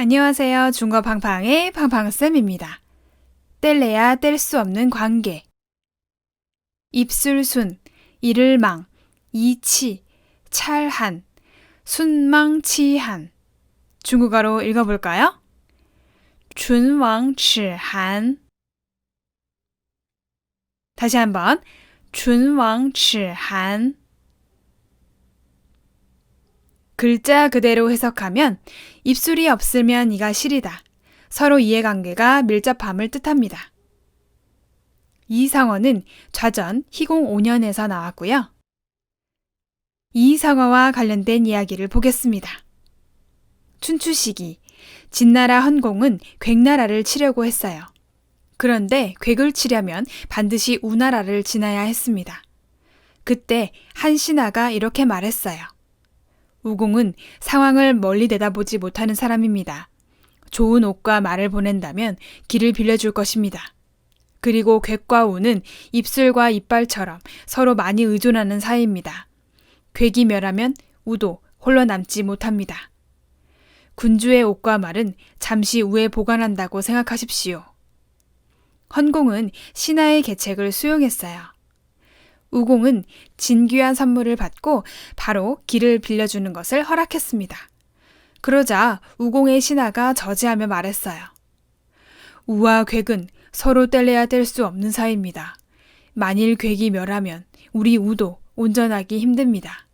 안녕하세요. 중국어 팡팡의 팡팡쌤입니다. 뗄래야 뗄 수 없는 관계. 입술순, 이를망, 이치, 찰한, 순망치한. 중국어로 읽어볼까요? 준왕치한. 다시 한번. 준왕치한. 글자 그대로 해석하면 입술이 없으면 이가 시리다. 서로 이해관계가 밀접함을 뜻합니다. 이 상어는 좌전 희공 5년에서 나왔고요. 이 상어와 관련된 이야기를 보겠습니다. 춘추 시기 진나라 헌공은 괵나라를 치려고 했어요. 그런데 괵을 치려면 반드시 우나라를 지나야 했습니다. 그때 한 신하가 이렇게 말했어요. 우공은 상황을 멀리 내다보지 못하는 사람입니다. 좋은 옷과 말을 보낸다면 길을 빌려줄 것입니다. 그리고 객과 우는 입술과 이빨처럼 서로 많이 의존하는 사이입니다. 객이 멸하면 우도 홀로 남지 못합니다. 군주의 옷과 말은 잠시 후에 보관한다고 생각하십시오. 헌공은 신하의 계책을 수용했어요. 우공은 진귀한 선물을 받고 바로 길을 빌려주는 것을 허락했습니다. 그러자 우공의 신하가 저지하며 말했어요. 우와 객은 서로 뗄래야 뗄 수 없는 사이입니다. 만일 객이 멸하면 우리 우도 온전하기 힘듭니다.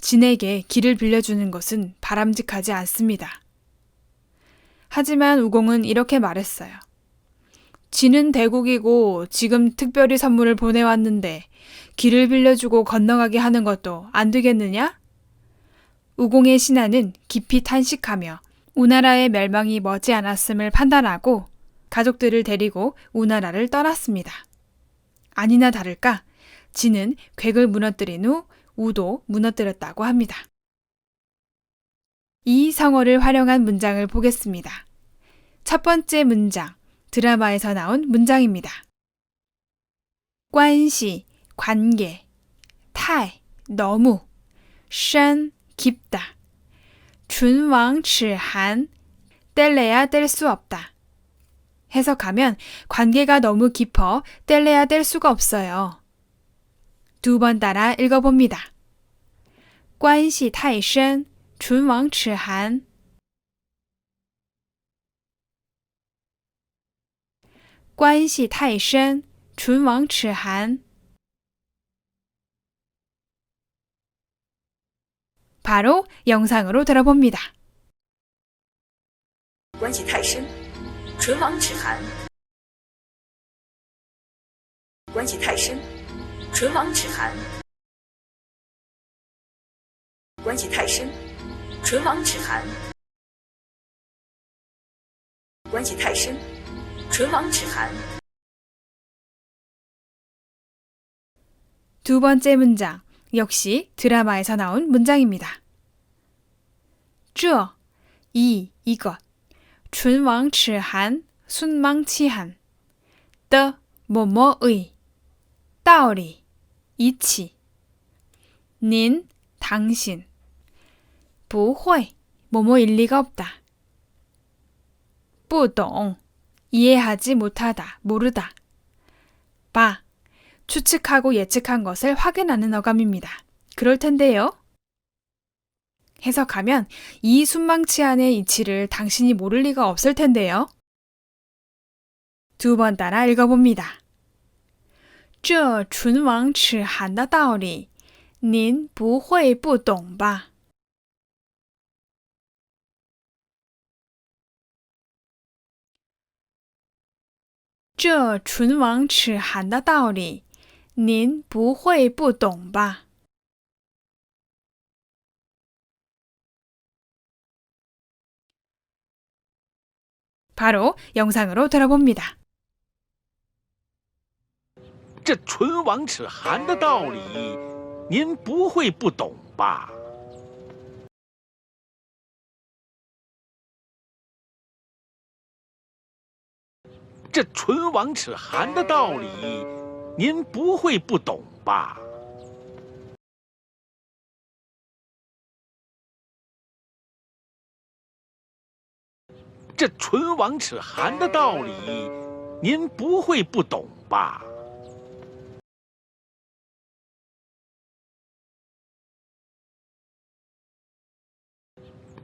진에게 길을 빌려주는 것은 바람직하지 않습니다. 하지만 우공은 이렇게 말했어요. 진은 대국이고 지금 특별히 선물을 보내왔는데 길을 빌려주고 건너가게 하는 것도 안 되겠느냐? 우공의 신하는 깊이 탄식하며 우나라의 멸망이 머지 않았음을 판단하고 가족들을 데리고 우나라를 떠났습니다. 아니나 다를까 진은 객을 무너뜨린 후 우도 무너뜨렸다고 합니다. 이 성어를 활용한 문장을 보겠습니다. 첫 번째 문장, 드라마에서 나온 문장입니다. 관시, 관계, 타이, 너무, 산, 깊다, 준왕, 칠한, 뗄래야 뗄 수 없다. 해석하면 관계가 너무 깊어 뗄래야 뗄 수가 없어요. 두 번 따라 읽어봅니다. 관시 타이 신, 준왕 칠한, 关系太深,唇亡齿寒. 바로 영상으로 들어봅니다. 关系太深，唇亡齿寒。关系太深，唇亡齿寒。关系太深，唇亡齿寒。关系太深， 唇亡齿寒。 두 번째 문장 역시 드라마에서 나온 문장입니다. 这, 이, 이것, 唇亡齿寒, 순망치한, 的, 뭐뭐의, 道理, 이치, 您, 당신, 不会, 뭐뭐일 리가 없다, 不懂, 이해하지 못하다, 모르다, 把, 추측하고 예측한 것을 확인하는 어감입니다. 그럴 텐데요. 해석하면 이 순망치한의 이치를 당신이 모를 리가 없을 텐데요. 두 번 따라 읽어봅니다. 这唇亡齿寒的道理，您不会不懂吧？ 这唇亡齿寒的道理，您不会不懂吧？ 바로 영상으로 들어봅니다. 这唇亡齿寒的道理，您不会不懂吧？ 这唇亡齿寒的道理，您不会不懂吧？这唇亡齿寒的道理，您不会不懂吧？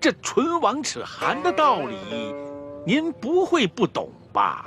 这唇亡齿寒的道理，您不会不懂吧？